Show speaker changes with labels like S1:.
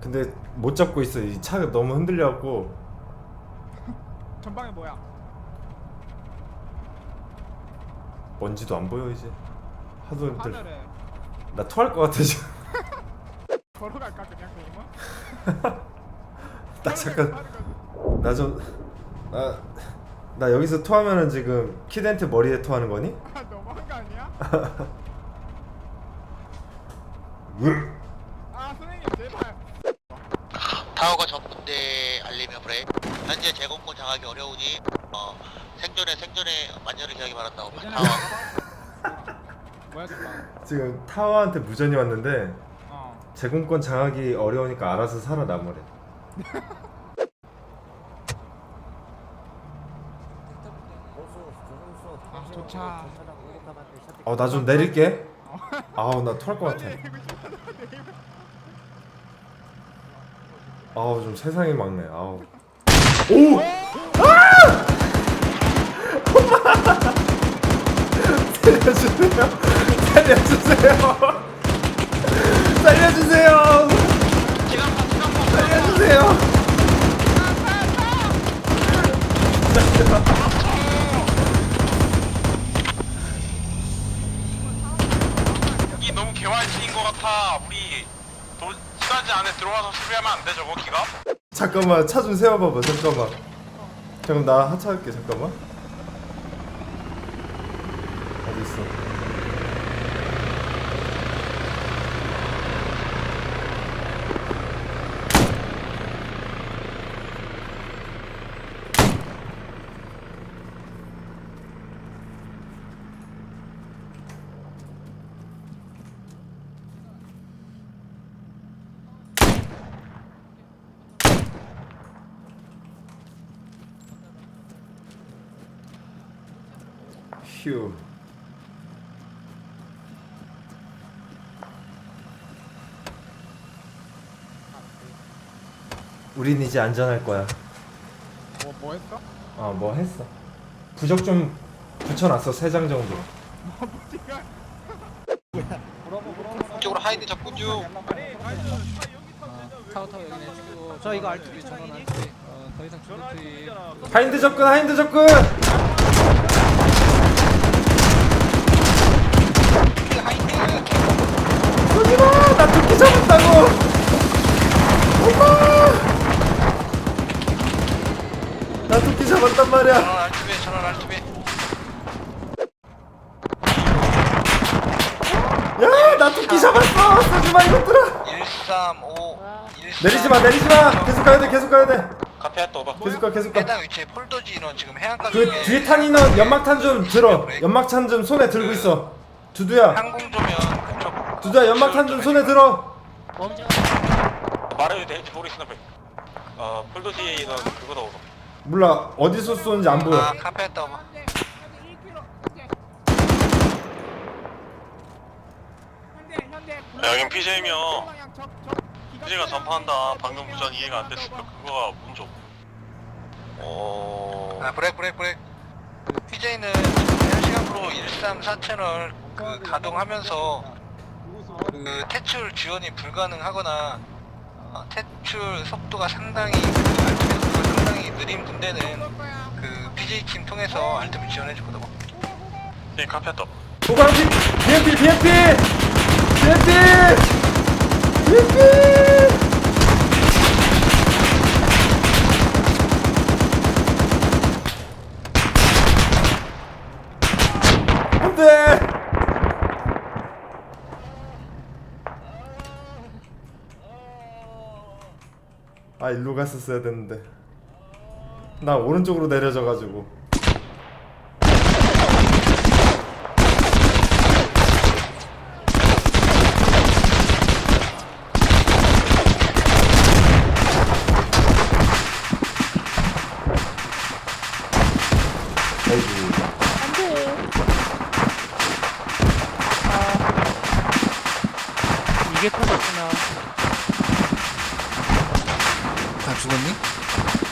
S1: 근데 못 잡고 있어. 이 차가 너무 흔들려갖고
S2: 전방에 뭐야?
S1: 먼지도 안 보여 이제. 하도 흔들.
S2: 하늘에
S1: 나 토할 것 같아 지금.
S2: 걸어갈까 그냥 그러면?
S1: 나 잠깐 나 좀. 나, 나 여기서 토하면은 지금 키덴트 머리에 토하는 거니?
S2: 아 너무한 거 아니야? 아 선생님 제발
S3: 타워가 전문대 알리며 브레이 현재 장악이 어려우니 어, 생존에 생존에 만년을 기하기 바란다고 타워
S2: 뭐야 전방
S1: 지금 타워한테 무전이 왔는데
S2: 어
S1: 제공권 장악이 어려우니까 알아서 살아남으래.
S2: 아, 도착
S1: 어 나 좀 내릴게. 아우 나 토할 것 같아. 아우 좀 세상이 막네. 아우. 오! 아! 엄마! 살려주세요. 살려주세요. 살려주세요. 살려주세요.
S4: 이 너무 개활시인 것 같아. 우리 도, 시간제 안에 들어와서 수리하면 안 돼, 저거 기가?
S1: 잠깐만 차 좀 세워봐봐. 잠깐만. 잠깐 나 하차할게. 잠깐만. 어디 있어? 휴. 우린 이제 안전할 거야.
S2: 뭐, 뭐 했어?
S1: 어, 뭐 했어? 부적 좀 붙여놨어 세 장 정도.
S2: 뭐지가
S3: 이쪽으로 하이드 접근 중
S5: 타워 타워 여기 내주고 저 이거 R2B 전원 R2B 어, 더 이상 투입
S1: 하인드 접근, 하인드 접근. 잡았단 말이야.
S3: 전원 알투비 전원 알투비
S1: 야, 나 도끼 잡았어. 쏘지 마 이것들아.
S3: 135
S1: 내리지 마, 내리지 마. 계속 가야 돼, 계속 가야 돼.
S4: 카페 또 봐.
S1: 계속 가, 계속 가.
S3: 해당 위치에 폴더지 인원 지금 해안가
S1: 그
S3: 중에
S1: 뒤에 탄 인원 연막탄 좀 들어. 연막탄 좀 손에 들고 있어. 두두야,
S3: 항공조면 그쪽
S1: 두두야 연막탄 좀 손에 들어.
S4: 말해도 될지 모르겠으나 봐. 어, 폴도지는 그거다 오고.
S1: 몰라 어디서 쏘는지 안 보여.
S3: 아 카페
S2: 현대
S4: 야, 여긴 PJ며. PJ가 전파한다. 방금 무전 이해가 안 됐으니까 그거가 없고. 어...
S3: 아 브레이크 브레이크 브레이크 PJ는 실시간으로 134 채널 그 가동하면서 그 퇴출 지원이 불가능하거나 어, 퇴출 속도가 상당히 그 상당히 느린 분대는 그 PJ 팀 통해서 알트미 지원해 주거든.
S4: 이 카페 또.
S1: 도발지 BMP BMP BMP BMP 안돼 아 일로 갔었어야 됐는데 나 오른쪽으로 내려져가지고. 어이구
S5: 이게 터졌구나
S3: 다 죽었니?